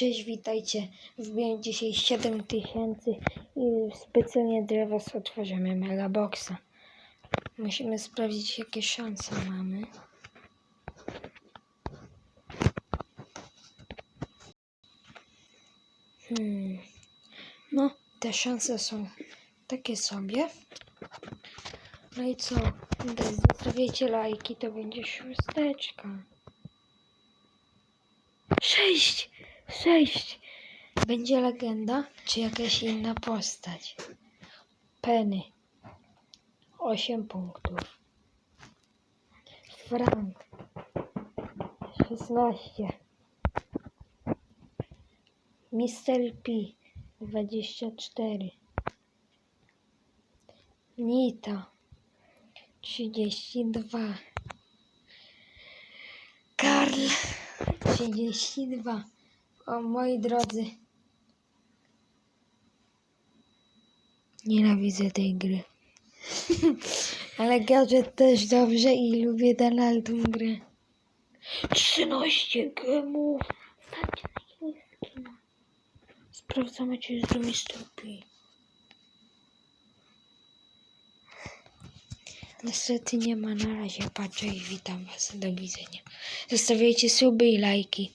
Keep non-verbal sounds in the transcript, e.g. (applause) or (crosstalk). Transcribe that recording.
Cześć, witajcie. Wbiłem dzisiaj 7000 i specjalnie dla Was otworzymy Megaboxa. Musimy sprawdzić, jakie szanse mamy. Hmm. No, te szanse są takie sobie. No i co? Zostawiacie lajki, to będzie szósteczka. Sześć! Sześć! Będzie legenda, czy jakaś inna postać? Penny. Osiem punktów. Frank. Szesnaście. Mr. P. Dwadzieścia cztery. Nita. Trzydzieści dwa. Karl. 32. O moi drodzy. Nienawidzę tej gry. (laughs) Ale gadżet też dobrze i lubię dalej tą grę. 13 gemów. Stawcie na jakiegoś Sprawdzamy, czy jest do P. Niestety nie ma na razie. Patrzę i witam Was. Do widzenia. Zostawiajcie suby i lajki.